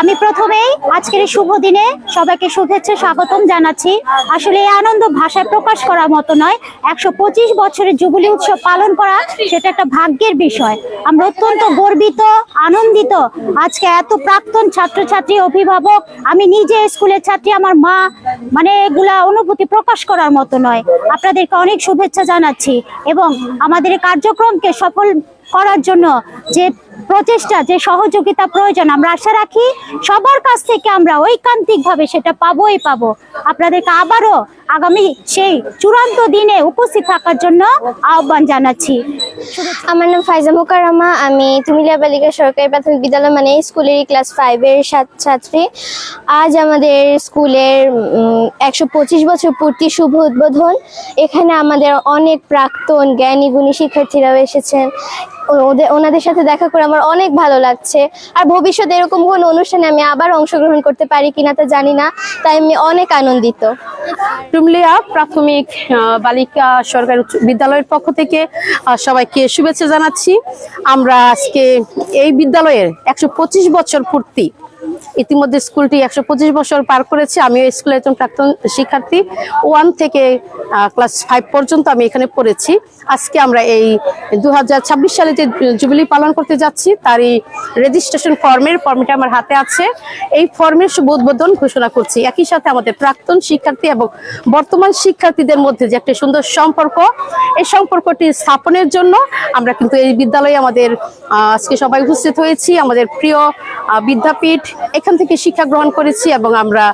আমি প্রথমেই আজকের শুভ দিনে সবাইকে শুভেচ্ছা, স্বাগতম জানাচ্ছি। আসলে এই আনন্দ ভাষায় প্রকাশ করার মতো নয়, একশো পঁচিশ বছরের জুবিলি উৎসব পালন করা সেটা একটা ভাগ্যের বিষয়। আমরা অত্যন্ত গর্বিত, আনন্দিত, আজকে এত প্রাক্তন ছাত্রছাত্রী, অভিভাবক, আমি নিজে স্কুলের ছাত্রী, আমার মা মানে এগুলা অনুভূতি প্রকাশ করার মতো নয়। আপনাদেরকে অনেক শুভেচ্ছা জানাচ্ছি এবং আমাদের কার্যক্রমকে সফল করার জন্য যে প্রচেষ্টা, যে সহযোগিতা প্রয়োজন, আমরা আশা রাখি সবার কাছ থেকে আমরা ঐকান্তিক ভাবে সেটা পাবোই পাবো। আপনাদেরকে আবারও আগামী সেই চূড়ান্ত দিনে উপস্থিত থাকার জন্য আহ্বান জানাচ্ছি। আমার নাম ফাইজা মোকাররমা, আমি তুমিলিয়া বালিকা সরকারি প্রাথমিক বিদ্যালয় মানে স্কুলের ক্লাস ফাইভের ছাত্রী। আজ আমাদের স্কুলের একশো পঁচিশ বছর পূর্তি শুভ উদ্বোধন। এখানে আমাদের অনেক প্রাক্তন জ্ঞানী গুণী শিক্ষার্থীরাও এসেছেন। ওদের, ওনাদের সাথে দেখা করে আমার অনেক ভালো লাগছে। আর ভবিষ্যতে এরকম কোনো অনুষ্ঠানে আমি আবার অংশগ্রহণ করতে পারি কিনা তা জানি না, তাই আমি অনেক আনন্দিত। টুমলিয়া প্রাথমিক বালিকা সরকারি বিদ্যালয়ের পক্ষ থেকে সবাইকে শুভেচ্ছা জানাচ্ছি। আমরা আজকে এই বিদ্যালয়ের একশো পঁচিশ বছর পূর্তি ইতিমধ্যে স্কুলটি একশো পঁচিশ বছর পার করেছে। আমিও স্কুলে একজন প্রাক্তন শিক্ষার্থী। ওয়ান থেকে ক্লাস ফাইভ পর্যন্ত আমি এখানে পড়েছি। আজকে আমরা এই দু ছাব্বিশ সালে যে জুবিলি পালন করতে যাচ্ছি, তারই রেজিস্ট্রেশন ফর্মের ফর্মটা আমার হাতে আছে। এই ফর্মের শুভ উদ্বোধন ঘোষণা করছি। একই সাথে আমাদের প্রাক্তন শিক্ষার্থী এবং বর্তমান শিক্ষার্থীদের মধ্যে যে একটা সুন্দর সম্পর্ক, এই সম্পর্কটি স্থাপনের জন্য আমরা কিন্তু এই বিদ্যালয়ে আমাদের আজকে সবাই উপস্থিত হয়েছি। আমাদের প্রিয় বিদ্যাপীঠ এখান থেকে শিক্ষা গ্রহণ করেছি এবং আমরা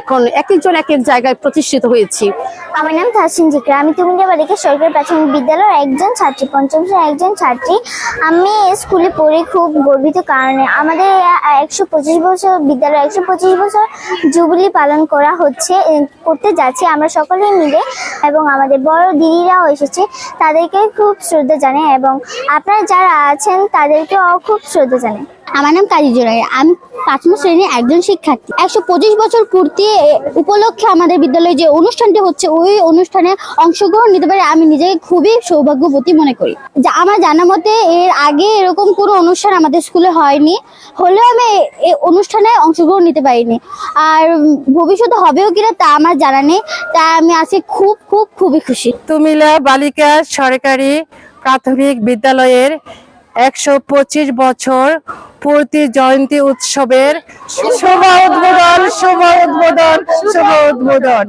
এখন এক একজন এক এক জায়গায় প্রতিষ্ঠিত হয়েছি। আমার নাম তাহসিন জিকরা। আমি তুমিলিয়া বালিকা সরকারি প্রাথমিক বিদ্যালয়ের একজন ছাত্রী, পঞ্চম শ্রেণির একজন ছাত্রী। আমি স্কুলে পড়ে খুব গর্বিত কারণে। আমাদের একশো পঁচিশ বছর বিদ্যালয়, একশো পঁচিশ বছর জুবিলি পালন করা হচ্ছে করতে যাচ্ছি আমরা সকলে মিলে এবং আমাদের বড় দিদিরাও এসেছে তাদেরকে খুব শ্রদ্ধা জানাই এবং আপনারা যারা আছেন তাদেরকেও খুব শ্রদ্ধা জানাই। আমার নাম কাজী জোরাই। আমি পাঁচম শ্রেণির একজন শিক্ষার্থী। একশো পঁচিশ বছর পূর্তি উপলক্ষে আমাদের বিদ্যালয়ে যে অনুষ্ঠানটি হচ্ছে, ওই অনুষ্ঠানে অংশগ্রহণ নিতে পারে আমি নিজেকে খুবই সৌভাগ্যবতী মনে করি। যা আমার জানা মতে এর আগে এরকম কোনো অনুষ্ঠান আমাদের স্কুলে হয়নি। হলেও আমি এই অনুষ্ঠানে অংশগ্রহণ নিতে পারিনি। আর ভবিষ্যতে হবেও কিনা তা আমার জানা নেই। তা আমি আজকে খুব খুব, খুবই খুশি। তুমিলা বালিকা সরকারি প্রাথমিক বিদ্যালয়ের একশো পঁচিশ বছর পূর্তি জয়ন্তী উৎসবের শুভ উদ্বোধন শুভ উদ্বোধন শুভ উদ্বোধন।